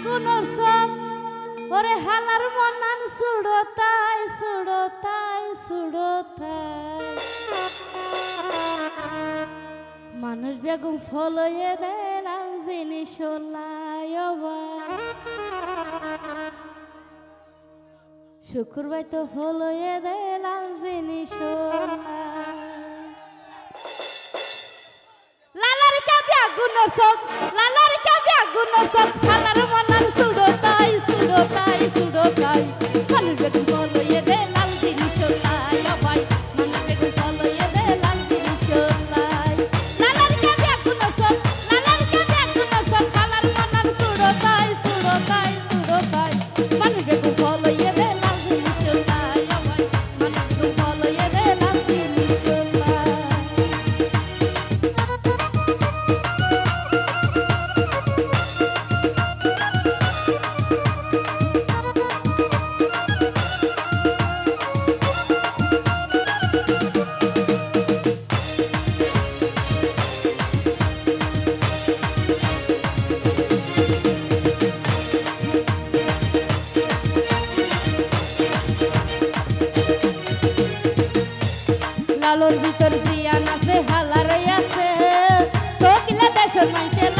আগুনের চোখ ওরে হালার মনান সুড়তাই সুড়তাই সুড়তাই মানুষ বেগম ফলয়ে দেলাম জিনিস শুক্রবার তো ফলয়ে দেলাম জিনিস লালার কাবি আগুনের চোখ লালার কাবি আগুনের ভিতর জিয়ান আছে হালারে আছে কোকিলা দেশের মানুষে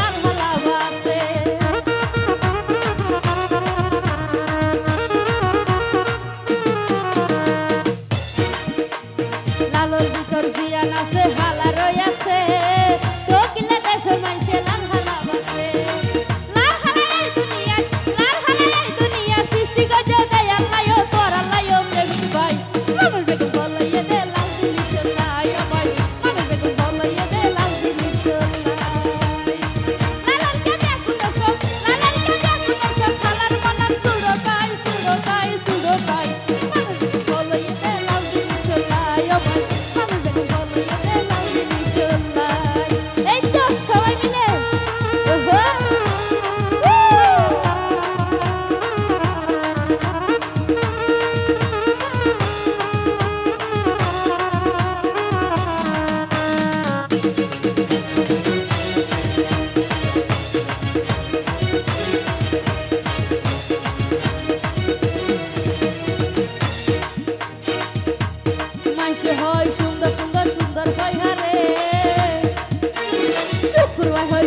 coroa